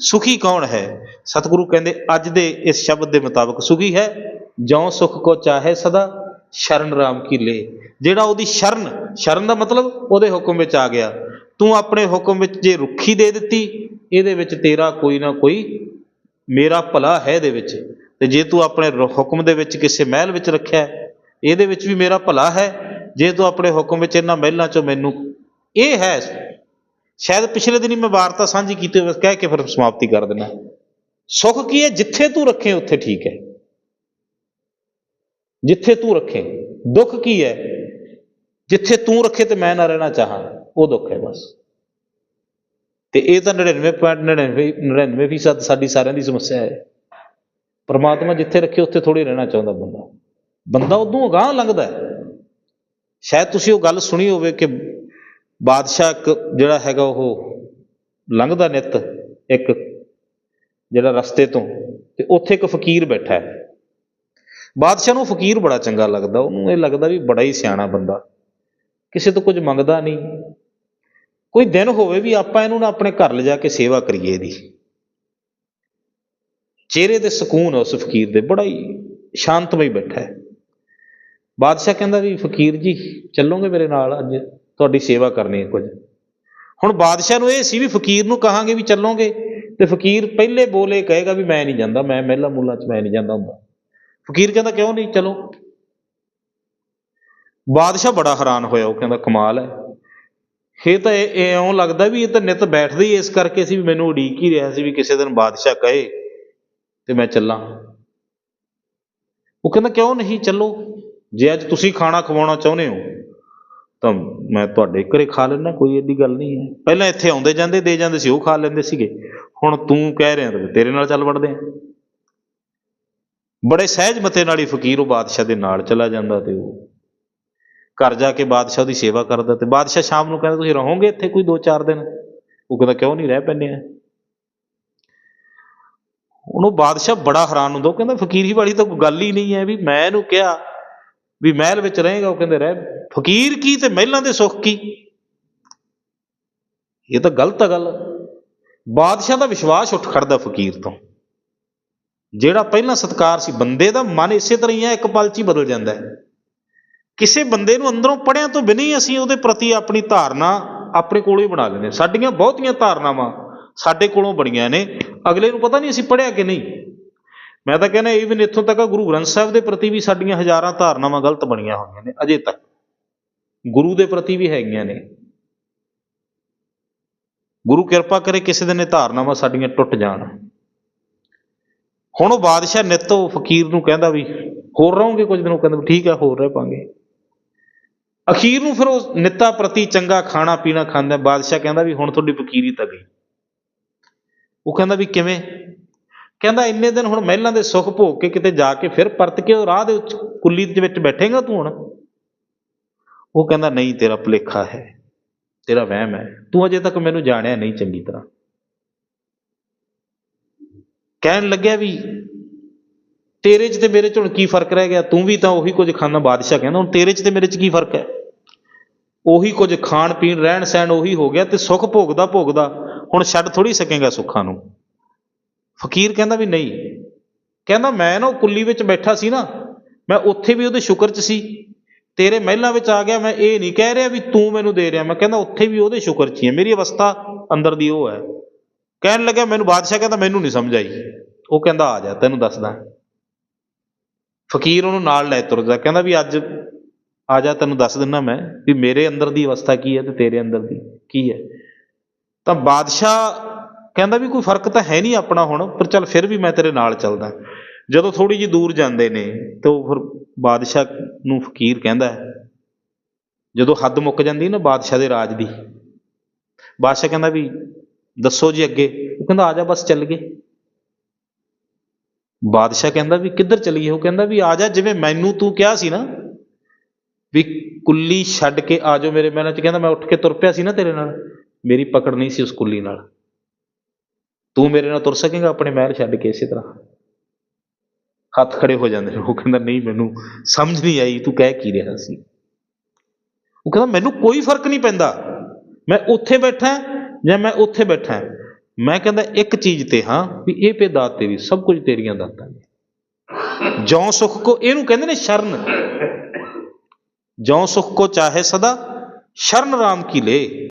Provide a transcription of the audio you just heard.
ਸੁਖੀ ਕੌਣ ਹੈ? ਸਤਿਗੁਰੂ ਕਹਿੰਦੇ, ਅੱਜ ਦੇ ਇਸ ਸ਼ਬਦ ਦੇ ਮੁਤਾਬਕ ਸੁਖੀ ਹੈ। ਜਿਉ ਸੁਖ ਕੋ ਚਾਹੇ ਸਦਾ, ਸ਼ਰਨ ਰਾਮ ਕੀ ਲੇ। ਜਿਹੜਾ ਉਹਦੀ ਸ਼ਰਨ ਸ਼ਰਨ ਦਾ ਮਤਲਬ ਉਹਦੇ ਹੁਕਮ ਵਿੱਚ ਆ ਗਿਆ। ਤੂੰ ਆਪਣੇ ਹੁਕਮ ਵਿੱਚ ਜੇ ਰੁੱਖੀ ਦੇ ਦਿੱਤੀ, ਇਹਦੇ ਵਿੱਚ ਤੇਰਾ ਕੋਈ ਨਾ ਕੋਈ ਮੇਰਾ ਭਲਾ ਹੈ ਇਹਦੇ ਵਿੱਚ। ਤੇ ਜੇ ਤੂੰ ਆਪਣੇ ਹੁਕਮ ਦੇ ਵਿੱਚ ਕਿਸੇ ਮਹਿਲ ਵਿੱਚ ਰੱਖਿਆ, ਇਹਦੇ ਵਿੱਚ ਵੀ ਮੇਰਾ ਭਲਾ ਹੈ। ਜੇ ਤੂੰ ਆਪਣੇ ਹੁਕਮ ਵਿੱਚ ਇਹਨਾਂ ਮਹਿਲਾਂ ਚੋਂ ਮੈਨੂੰ, ਇਹ ਹੈ ਸ਼ਾਇਦ ਪਿਛਲੇ ਦਿਨੀ ਮੈਂ ਵਾਰਤਾ ਸਾਂਝੀ ਕੀਤੀ ਹੋਵੇ, ਕਹਿ ਕੇ ਫਿਰ ਸਮਾਪਤੀ ਕਰ ਦੇਣਾ ਸੁੱਖ ਕੀ ਹੈ? ਜਿੱਥੇ ਤੂੰ ਰੱਖੇ, ਉੱਥੇ ਠੀਕ ਹੈ। ਜਿੱਥੇ ਤੂੰ ਰੱਖੇ, ਦੁੱਖ ਕੀ ਹੈ? ਜਿੱਥੇ ਤੂੰ ਰੱਖੇ ਤੇ ਮੈਂ ਨਾ ਰਹਿਣਾ ਚਾਹਾਂ, ਉਹ ਦੁੱਖ ਹੈ ਬਸ। ਤੇ ਇਹ ਤਾਂ 99.99 99 ਫੀਸਦ ਸਾਡੀ ਸਾਰਿਆਂ ਦੀ ਸਮੱਸਿਆ ਹੈ। ਪਰਮਾਤਮਾ ਜਿੱਥੇ ਰੱਖੇ, ਉੱਥੇ ਥੋੜੀ ਰਹਿਣਾ ਚਾਹੁੰਦਾ ਬੰਦਾ। ਬੰਦਾ ਉਦੋਂ ਅਗਾਂਹ ਲੰਘਦਾ ਹੈ। ਸ਼ਾਇਦ ਤੁਸੀਂ ਉਹ ਗੱਲ ਸੁਣੀ ਹੋਵੇ ਕਿ ਬਾਦਸ਼ਾਹ ਇੱਕ ਜਿਹੜਾ ਹੈਗਾ ਉਹ ਲੰਘਦਾ ਨਿੱਤ ਇੱਕ ਜਿਹੜਾ ਰਸਤੇ ਤੋਂ ਤੇ ਉੱਥੇ ਇੱਕ ਫਕੀਰ ਬੈਠਾ ਹੈ। ਬਾਦਸ਼ਾਹ ਨੂੰ ਫਕੀਰ ਬੜਾ ਚੰਗਾ ਲੱਗਦਾ, ਉਹਨੂੰ ਇਹ ਲੱਗਦਾ ਵੀ ਬੜਾ ਹੀ ਸਿਆਣਾ ਬੰਦਾ। ਕਿਸੇ ਤੋਂ ਕੁਝ ਮੰਗਦਾ ਨਹੀਂ। ਕੋਈ ਦਿਨ ਹੋਵੇ ਵੀ ਆਪਾਂ ਇਹਨੂੰ ਨਾ ਆਪਣੇ ਘਰ ਲਿਜਾ ਕੇ ਸੇਵਾ ਕਰੀਏ ਇਹਦੀ। ਚਿਹਰੇ ਤੇ ਸਕੂਨ ਉਸ ਫਕੀਰ ਦੇ, ਬੜਾ ਹੀ ਸ਼ਾਂਤਮਈ ਬੈਠਾ ਹੈ। ਬਾਦਸ਼ਾਹ ਕਹਿੰਦਾ ਵੀ, ਫਕੀਰ ਜੀ, ਚੱਲੋਗੇ ਮੇਰੇ ਨਾਲ ਅੱਜ? ਤੁਹਾਡੀ ਸੇਵਾ ਕਰਨੀ ਹੈ ਕੁਝ। ਹੁਣ ਬਾਦਸ਼ਾਹ ਨੂੰ ਇਹ ਸੀ ਵੀ ਫਕੀਰ ਨੂੰ ਕਹਾਂਗੇ ਵੀ ਚੱਲੋਗੇ ਤੇ ਫਕੀਰ ਪਹਿਲੇ ਬੋਲੇ ਕਹੇਗਾ ਵੀ ਮੈਂ ਨਹੀਂ ਜਾਂਦਾ, ਮੈਂ ਮਹਿਲਾ ਮੂਲਾ ਚ ਮੈਂ ਨਹੀਂ ਜਾਂਦਾ ਹੁੰਦਾ। ਫਕੀਰ ਕਹਿੰਦਾ ਕਿਉਂ ਨਹੀਂ, ਚਲੋ। ਬਾਦਸ਼ਾਹ ਬੜਾ ਹੈਰਾਨ ਹੋਇਆ, ਉਹ ਕਹਿੰਦਾ ਕਮਾਲ ਹੈ। ਇਹ ਤਾਂ ਇਹ ਇਹ ਇਉਂ ਲੱਗਦਾ ਵੀ ਇਹ ਤਾਂ ਨਿਤ ਬੈਠਦੇ ਹੀ, ਇਸ ਕਰਕੇ ਸੀ ਵੀ ਮੈਨੂੰ ਉਡੀਕ ਹੀ ਰਿਹਾ ਸੀ ਵੀ ਕਿਸੇ ਦਿਨ ਬਾਦਸ਼ਾਹ ਕਹੇ ਤੇ ਮੈਂ ਚੱਲਾਂ। ਉਹ ਕਹਿੰਦਾ ਕਿਉਂ ਨਹੀਂ, ਚੱਲੋ, ਜੇ ਅੱਜ ਤੁਸੀਂ ਖਾਣਾ ਖਵਾਉਣਾ ਚਾਹੁੰਦੇ ਹੋ ਤਾਂ ਮੈਂ ਤੁਹਾਡੇ ਘਰੇ ਖਾ ਲੈਣਾ ਕੋਈ ਏਡੀ ਗੱਲ ਨਹੀਂ ਹੈ। ਪਹਿਲਾਂ ਇੱਥੇ ਆਉਂਦੇ ਜਾਂਦੇ, ਦੇ ਜਾਂਦੇ ਸੀ, ਉਹ ਖਾ ਲੈਂਦੇ ਸੀਗੇ। ਹੁਣ ਤੂੰ ਕਹਿ ਰਿਹਾ ਤੇਰੇ ਨਾਲ ਚੱਲ ਵੜਦੇ ਆ। ਬੜੇ ਸਹਿਜ ਮਤੇ ਨਾਲ ਹੀ ਫਕੀਰ ਉਹ ਬਾਦਸ਼ਾਹ ਦੇ ਨਾਲ ਚਲਾ ਜਾਂਦਾ ਤੇ ਉਹ ਘਰ ਜਾ ਕੇ ਬਾਦਸ਼ਾਹ ਦੀ ਸੇਵਾ ਕਰਦਾ ਤੇ ਬਾਦਸ਼ਾਹ ਸ਼ਾਮ ਨੂੰ ਕਹਿੰਦਾ, ਤੁਸੀਂ ਰਹੋਗੇ ਇੱਥੇ ਕੋਈ 2-4 ਦਿਨ? ਉਹ ਕਹਿੰਦਾ, ਕਿਉਂ ਨਹੀਂ, ਰਹਿ ਪੈਂਦੇ ਆ। ਉਹਨੂੰ ਬਾਦਸ਼ਾਹ ਬੜਾ ਹੈਰਾਨ ਹੁੰਦਾ, ਉਹ ਕਹਿੰਦਾ, ਫਕੀਰੀ ਵਾਲੀ ਤਾਂ ਕੋਈ ਗੱਲ ਹੀ ਨਹੀਂ ਹੈ ਵੀ ਮੈਂ ਇਹਨੂੰ ਕਿਹਾ, ਵੀ ਮਹਿਲ ਵਿੱਚ ਰਹੇਗਾ। ਉਹ ਕਹਿੰਦੇ, ਰਹਿ ਫਕੀਰ ਕੀ ਤੇ ਮਹਿਲਾਂ ਦੇ ਸੁੱਖ ਕੀ? ਇਹ ਤਾਂ ਗਲਤ ਆ ਗੱਲ। ਬਾਦਸ਼ਾਹ ਦਾ ਵਿਸ਼ਵਾਸ ਉੱਠ ਖੜਦਾ ਫਕੀਰ ਤੋਂ। ਜਿਹੜਾ ਪਹਿਲਾਂ ਸਤਕਾਰ ਸੀ, ਬੰਦੇ ਦਾ ਮਨ ਇਸੇ ਤਰ੍ਹਾਂ ਹੀ ਹੈ ਇੱਕ ਪਲ 'ਚ ਹੀ ਬਦਲ ਜਾਂਦਾ ਹੈ। ਕਿਸੇ ਬੰਦੇ ਨੂੰ ਅੰਦਰੋਂ ਪੜਿਆਂ ਤੋਂ ਬਿਨਾਂ ਹੀ ਅਸੀਂ ਉਹਦੇ ਪ੍ਰਤੀ ਆਪਣੀ ਧਾਰਨਾ ਆਪਣੇ ਕੋਲੋਂ ਹੀ ਬਣਾ ਲੈਂਦੇ ਸਾਡੀਆਂ ਬਹੁਤੀਆਂ ਧਾਰਨਾਵਾਂ ਸਾਡੇ ਕੋਲੋਂ ਬਣੀਆਂ ਨੇ। ਅਗਲੇ ਨੂੰ ਪਤਾ ਨਹੀਂ ਅਸੀਂ ਪੜਿਆ ਕਿ ਨਹੀਂ। ਮੈਂ ਤਾਂ ਕਹਿੰਦਾ ਈਵਨ ਇੱਥੋਂ ਤੱਕ ਗੁਰੂ ਗ੍ਰੰਥ ਸਾਹਿਬ ਦੇ ਪ੍ਰਤੀ ਵੀ ਸਾਡੀਆਂ ਹਜ਼ਾਰਾਂ ਧਾਰਨਾਵਾਂ ਗਲਤ ਬਣੀਆਂ ਹੋਈਆਂ ਨੇ, ਅਜੇ ਤੱਕ। ਗੁਰੂ ਦੇ ਪ੍ਰਤੀ ਵੀ ਹੈਗੀਆਂ ਨੇ। ਗੁਰੂ ਕਿਰਪਾ ਕਰੇ ਕਿਸੇ ਦਿਨ ਇਹ ਧਾਰਨਾਵਾਂ ਸਾਡੀਆਂ ਟੁੱਟ ਜਾਣ। ਹੁਣ ਉਹ ਬਾਦਸ਼ਾਹ ਨਿੱਤੋ ਫਕੀਰ ਨੂੰ ਕਹਿੰਦਾ ਵੀ, ਹੋਰ ਰਹੋਗੇ ਕੁਝ ਦਿਨ? ਉਹ ਕਹਿੰਦਾ ਵੀ ਠੀਕ ਆ, ਹੋਰ ਰਹਿ ਪਾਂਗੇ। ਅਖੀਰ ਨੂੰ ਫਿਰ ਉਹ ਨਿੱਤਾ ਪ੍ਰਤੀ ਚੰਗਾ ਖਾਣਾ ਪੀਣਾ ਖਾਂਦਾ। ਬਾਦਸ਼ਾਹ ਕਹਿੰਦਾ ਵੀ ਹੁਣ ਤੁਹਾਡੀ ਫਕੀਰੀ ਤਾਂ ਗਈ। ਉਹ ਕਹਿੰਦਾ ਵੀ ਕਿਵੇਂ? ਕਹਿੰਦਾ ਇੰਨੇ ਦਿਨ ਹੁਣ ਮਹਿਲਾਂ ਦੇ ਸੁੱਖ ਭੋਗ ਕੇ ਕਿਤੇ ਜਾ ਕੇ ਫਿਰ ਪਰਤ ਕੇ ਉਹ ਰਾਹ ਦੇ ਕੁੱਲੀ ਦੇ ਵਿੱਚ ਬੈਠੇਗਾ ਤੂੰ ਹੁਣ? ਉਹ ਕਹਿੰਦਾ, ਨਹੀਂ, ਤੇਰਾ ਭੁਲੇਖਾ ਹੈ, ਤੇਰਾ ਵਹਿਮ ਹੈ। ਤੂੰ ਅਜੇ ਤੱਕ ਮੈਨੂੰ ਜਾਣਿਆ ਨਹੀਂ ਚੰਗੀ ਤਰ੍ਹਾਂ। ਕਹਿਣ ਲੱਗਿਆ ਵੀ, ਤੇਰੇ 'ਚ ਤੇ ਮੇਰੇ 'ਚ ਹੁਣ ਕੀ ਫ਼ਰਕ ਰਹਿ ਗਿਆ? ਤੂੰ ਵੀ ਤਾਂ ਉਹੀ ਕੁਝ ਖਾਣਾ ਬਾਦਸ਼ਾਹ ਕਹਿੰਦਾ, ਹੁਣ ਤੇਰੇ 'ਚ ਤੇ ਮੇਰੇ 'ਚ ਕੀ ਫ਼ਰਕ ਹੈ? ਉਹੀ ਕੁਝ ਖਾਣ, ਪੀਣ, ਰਹਿਣ ਸਹਿਣ ਉਹੀ ਹੋ ਗਿਆ ਤੇ ਸੁੱਖ ਭੋਗਦਾ ਭੋਗਦਾ ਹੁਣ ਛੱਡ ਥੋੜੀ ਸਕੇਗਾ ਸੁੱਖਾਂ ਨੂੰ। ਫਕੀਰ ਕਹਿੰਦਾ ਵੀ ਨਹੀਂ। ਕਹਿੰਦਾ, ਮੈਂ ਨਾ ਉਹ ਕੁੱਲੀ ਵਿੱਚ ਬੈਠਾ ਸੀ ਨਾ, ਮੈਂ ਉੱਥੇ ਵੀ ਉਹਦੇ ਸ਼ੁਕਰ 'ਚ ਸੀ। ਤੇਰੇ ਮਹਿਲਾਂ ਵਿੱਚ ਆ ਗਿਆ, ਮੈਂ ਇਹ ਨਹੀਂ ਕਹਿ ਰਿਹਾ ਵੀ ਤੂੰ ਮੈਨੂੰ ਦੇ ਰਿਹਾ। ਮੈਂ ਕਹਿੰਦਾ ਉੱਥੇ ਵੀ ਉਹਦੇ ਸ਼ੁਕਰ 'ਚ ਹੈ ਮੇਰੀ ਅਵਸਥਾ ਅੰਦਰ ਦੀ ਉਹ ਹੈ। ਕਹਿਣ ਲੱਗਿਆ, ਮੈਨੂੰ ਬਾਦਸ਼ਾਹ ਕਹਿੰਦਾ, ਮੈਨੂੰ ਨਹੀਂ ਸਮਝ ਆਈ। ਉਹ ਕਹਿੰਦਾ, ਆ ਜਾ, ਤੈਨੂੰ ਦੱਸਦਾ। ਫਕੀਰ ਉਹਨੂੰ ਨਾਲ ਲੈ ਤੁਰਦਾ, ਕਹਿੰਦਾ ਵੀ ਅੱਜ ਆ ਜਾ, ਤੈਨੂੰ ਦੱਸ ਦਿੰਦਾ ਮੈਂ ਵੀ ਮੇਰੇ ਅੰਦਰ ਦੀ ਅਵਸਥਾ ਕੀ ਹੈ ਤੇ ਤੇਰੇ ਅੰਦਰ ਦੀ ਕੀ ਹੈ। ਤਾਂ ਬਾਦਸ਼ਾਹ ਕਹਿੰਦਾ ਵੀ ਕੋਈ ਫ਼ਰਕ ਤਾਂ ਹੈ ਨਹੀਂ ਆਪਣਾ ਹੁਣ, ਪਰ ਚੱਲ ਫਿਰ ਵੀ ਮੈਂ ਤੇਰੇ ਨਾਲ ਚੱਲਦਾ। ਜਦੋਂ ਥੋੜੀ ਜਿਹੀ ਦੂਰ ਜਾਂਦੇ ਨੇ ਤਾਂ ਉਹ ਫਿਰ ਬਾਦਸ਼ਾਹ ਨੂੰ ਫਕੀਰ ਕਹਿੰਦਾ ਹੈ, ਜਦੋਂ ਹੱਦ ਮੁੱਕ ਜਾਂਦੀ ਨਾ ਬਾਦਸ਼ਾਹ ਦੇ ਰਾਜ ਦੀ ਬਾਦਸ਼ਾਹ ਕਹਿੰਦਾ ਵੀ ਦੱਸੋ ਜੀ ਅੱਗੇ। ਉਹ ਕਹਿੰਦਾ ਆ ਜਾ ਬਸ ਚੱਲ ਗਏ। ਬਾਦਸ਼ਾਹ ਕਹਿੰਦਾ ਵੀ ਕਿੱਧਰ ਚਲੀਏ? ਉਹ ਕਹਿੰਦਾ ਵੀ ਆ ਜਾ ਜਿਵੇਂ ਮੈਨੂੰ ਤੂੰ ਕਿਹਾ ਸੀ ਨਾ ਵੀ ਕੁੱਲੀ ਛੱਡ ਕੇ ਆ ਜਾਓ ਮੇਰੇ ਮਹਿਲਾਂ ਚ। ਕਹਿੰਦਾ ਮੈਂ ਉੱਠ ਕੇ ਤੁਰ ਪਿਆ ਸੀ ਨਾ ਤੇਰੇ ਨਾਲ। ਮੇਰੀ ਪਕੜ ਨਹੀਂ ਸੀ ਉਸ ਕੁੱਲੀ ਨਾਲ। ਤੂੰ ਮੇਰੇ ਨਾਲ ਤੁਰ ਸਕੇਗਾ ਆਪਣੇ ਮਹਿਲ ਛੱਡ ਕੇ ਇਸੇ ਤਰ੍ਹਾਂ। ਹੱਥ ਖੜੇ ਹੋ ਜਾਂਦੇ ਨੇ। ਉਹ ਕਹਿੰਦਾ, ਨਹੀਂ, ਮੈਨੂੰ ਸਮਝ ਨਹੀਂ ਆਈ, ਤੂੰ ਕਹਿ ਕੀ ਰਿਹਾ ਸੀ? ਉਹ ਕਹਿੰਦਾ, ਮੈਨੂੰ ਕੋਈ ਫ਼ਰਕ ਨਹੀਂ ਪੈਂਦਾ। ਮੈਂ ਉੱਥੇ ਬੈਠਾ ਜਾਂ ਮੈਂ ਉੱਥੇ ਬੈਠਾ। ਮੈਂ ਕਹਿੰਦਾ, ਇੱਕ ਚੀਜ਼ ਤੇ ਹਾਂ ਵੀ ਇਹ ਪੇ ਦਾਤ ਤੇਰੀ ਸਭ ਕੁਝ ਤੇਰੀਆਂ ਦਾਤਾਂ ਨੇ। ਜਉ ਸੁਖ ਕੋ ਇਹਨੂੰ ਕਹਿੰਦੇ ਨੇ ਸ਼ਰਨ। ਜਉ ਸੁਖ ਕੋ ਚਾਹੇ ਸਦਾ, ਸ਼ਰਨ ਰਾਮ ਕੀ ਲੇ।